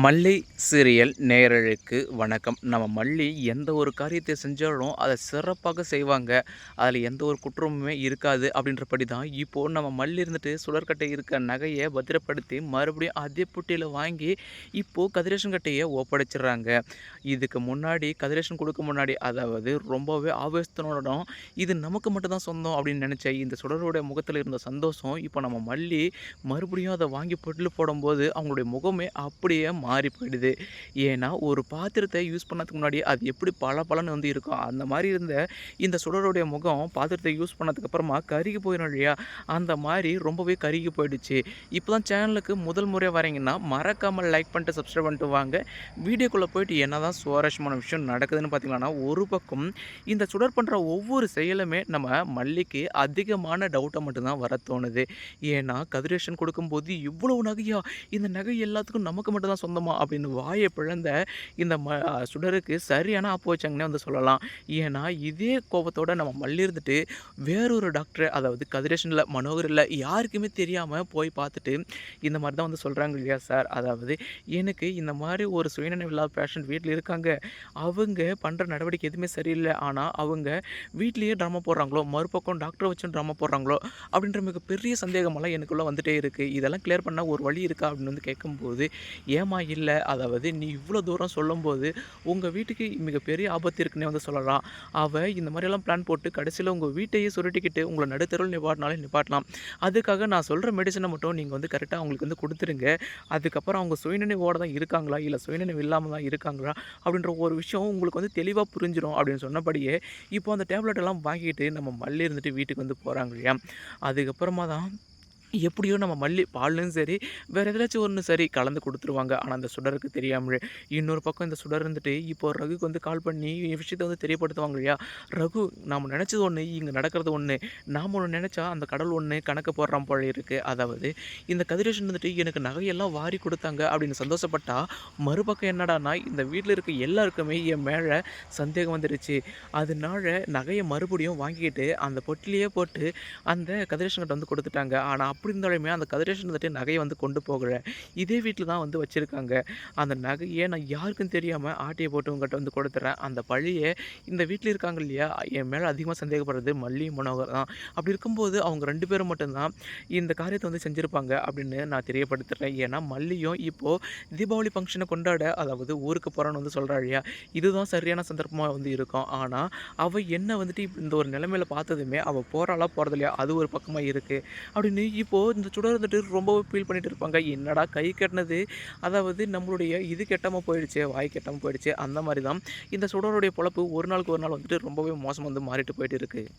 மல்லி சீரியல் நேரழுக்கு வணக்கம். நம்ம மல்லி எந்த ஒரு காரியத்தை செஞ்சாலும் அதை சிறப்பாக செய்வாங்க. அதில் எந்த ஒரு குற்றமுமே இருக்காது அப்படின்றபடி தான் இப்போது நம்ம மல்லி இருந்துட்டு சுழற்கட்டை இருக்க நகையை பத்திரப்படுத்தி மறுபடியும் அதே புட்டியில் வாங்கி இப்போது கதிரேஷன் கட்டையை ஒப்படைச்சிடுறாங்க. இதுக்கு முன்னாடி கதிரேஷன் கொடுக்க முன்னாடி அதாவது ரொம்பவே ஆவேசத்தினோடும் இது நமக்கு மட்டும்தான் சொந்தம் அப்படின்னு நினச்ச இந்த சுடருடைய முகத்தில் இருந்த சந்தோஷம் இப்போ நம்ம மல்லி மறுபடியும் அதை வாங்கி பொட்டில் போடும்போது அவங்களுடைய முகமே அப்படியே மாறி போயிடுது. ஏன்னா ஒரு பாத்திரத்தை யூஸ் பண்ணதுக்கு முன்னாடி அது எப்படி பல பலன்னு வந்து இருக்கும். அந்த மாதிரி இருந்த இந்த சுடருடைய முகம் பாத்திரத்தை யூஸ் பண்ணதுக்கப்புறமா கருகி போயிடும் இல்லையா? அந்த மாதிரி ரொம்பவே கருகி போயிடுச்சு. இப்போ தான் சேனலுக்கு முதல் முறையாக வரீங்கன்னா மறக்காமல் லைக் பண்ணிட்டு சப்ஸ்கிரைப் பண்ணிட்டு வாங்க. வீடியோக்குள்ளே போயிட்டு என்ன தான் சுவாரஸ்யமான விஷயம் நடக்குதுன்னு பார்த்தீங்கன்னா ஒரு பக்கம் இந்த சுடர் பண்ணுற ஒவ்வொரு செயலுமே நம்ம மல்லிக்கு அதிகமான டவுட்டை மட்டும்தான் வர தோணுது. ஏன்னா கதிரேஷன் கொடுக்கும்போது இவ்வளவு நகையா? இந்த நகை எல்லாத்துக்கும் நமக்கு மட்டும்தான் சொந்தமா அப்படின்னு வாயை பிழந்த இந்த ம சுடருக்கு சரியான ஆப்பு வச்சாங்கன்னே வந்து சொல்லலாம். ஏன்னா இதே கோபத்தோடு நம்ம மல்லிருந்துட்டு வேறொரு டாக்டர் அதாவது கதிரேஷனில் மனோகர் இல்லை யாருக்குமே தெரியாமல் போய் பார்த்துட்டு இந்த மாதிரி தான் வந்து சொல்கிறாங்க இல்லையா சார்? அதாவது எனக்கு இந்த மாதிரி ஒரு சுயநினைவு இல்லாத பேஷண்ட் வீட்டில் இருக்காங்க. அவங்க பண்ணுற நடவடிக்கை எதுவுமே சரியில்லை. ஆனால் அவங்க வீட்லேயே ட்ராமா போடுறாங்களோ மறுபக்கம் டாக்டரை வச்சும் ட்ராமா போடுறாங்களோ அப்படின்ற மிகப்பெரிய சந்தேகமெல்லாம் எனக்குள்ளே வந்துகிட்டே இருக்குது இதெல்லாம் கிளியர் பண்ணால் ஒரு வழி இருக்கா அப்படின்னு வந்து கேட்கும்போது ஏமா இல்லை. அதாவது நீ இவ்வளோ தூரம் சொல்லும்போது உங்கள் வீட்டுக்கு மிகப்பெரிய ஆபத்து இருக்குன்னே வந்து சொல்லலாம். அவள் இந்த மாதிரியெல்லாம் பிளான் போட்டு கடைசியில் உங்கள் வீட்டையே சுருட்டிக்கிட்டு உங்களை நடுத்தருள் நிப்பாட்டினாலும் நிப்பாட்டலாம். அதுக்காக நான் சொல்கிற மெடிசனை மட்டும் நீங்கள் வந்து கரெக்டாக அவங்களுக்கு வந்து கொடுத்துருங்க அதுக்கப்புறம் அவங்க சுயநினைவோடு தான் இருக்காங்களா? இல்லை சுயநினைவு இல்லாமல் தான் இருக்காங்களா? அப்படின்ற ஒரு விஷயம் உங்களுக்கு வந்து தெளிவாக புரிஞ்சிடும் அப்படின்னு சொன்னபடியே இப்போ அந்த டேப்லெட் எல்லாம் வாங்கிட்டு நம்ம மல்லி இருந்துட்டு வீட்டுக்கு வந்து போகிறாங்க இல்லையா? அதுக்கப்புறமா தான் எப்படியோ நம்ம மல்லி பால்லையும் சரி வேறு எதாச்சும் ஒன்று சரி கலந்து கொடுத்துருவாங்க. ஆனால் அந்த சுடருக்கு தெரியாமல். இன்னொரு பக்கம் இந்த சுடர் இருந்துட்டு இப்போ ரகுக்கு வந்து கால் பண்ணி விஷயத்தை வந்து தெரியப்படுத்துவாங்க இல்லையா? ரகு நாம் நினச்சது ஒன்று இங்கே நடக்கிறது ஒன்று நாம் ஒன்று நினச்சா அந்த கடல் ஒன்று கணக்கு போடுறான் போல இருக்குது அதாவது இந்த கதிரேஷன் வந்துட்டு எனக்கு நகையெல்லாம் வாரி கொடுத்தாங்க அப்படின்னு சந்தோஷப்பட்டா மறுபக்கம் என்னடானா இந்த வீட்டில் இருக்க எல்லாருக்குமே என் மேலே சந்தேகம் வந்துடுச்சு அதனால நகையை மறுபடியும் வாங்கிக்கிட்டு அந்த பொட்டிலேயே போட்டு அந்த கதிரேஷன் கிட்ட வந்து கொடுத்துட்டாங்க. ஆனால் அப்படி இருந்தாலுமே அந்த கதிரேஷன் வந்துட்டு நகையை வந்து கொண்டு போகலை. இதே வீட்டில் தான் வந்து வச்சுருக்காங்க. அந்த நகையை நான் யாருக்கும் தெரியாமல் ஆட்டியை போட்டு வந்து கொடுத்துறேன். அந்த பழியை இந்த வீட்டில் இருக்காங்க இல்லையா? என் மேலே அதிகமாக சந்தேகப்படுறது மல்லி மனோகர் தான். அப்படி இருக்கும்போது அவங்க ரெண்டு பேரும் மட்டும்தான் இந்த காரியத்தை வந்து செஞ்சுருப்பாங்க அப்படின்னு நான் தெரியப்படுத்துகிறேன் ஏன்னா மல்லியும் இப்போது தீபாவளி ஃபங்க்ஷனை கொண்டாட அதாவது ஊருக்கு போகிறான்னு வந்து சொல்கிறா இல்லையா? இதுதான் சரியான சந்தர்ப்பமாக வந்து இருக்கும். ஆனால் அவள் என்ன வந்துட்டு இந்த ஒரு நிலைமையில் பார்த்ததுமே அவள் போகிறாளா போகிறது இல்லையா அது ஒரு பக்கமாக இருக்குது அப்படின்னு இப்போ இப்போது இந்த சுடர் வந்துட்டு ரொம்பவே ஃபீல் பண்ணிகிட்டு இருப்பாங்க. என்னடா கை கட்டினது? அதாவது நம்மளுடைய இது கெட்டாமல் போயிடுச்சு வாய் கெட்டாமல் போயிடுச்சு அந்த மாதிரி தான். இந்த சுடருடைய பொழப்பு ஒரு நாளுக்கு ஒரு நாள் வந்துட்டு ரொம்பவே மோசம் வந்து மாறிட்டு போயிட்டு இருக்குது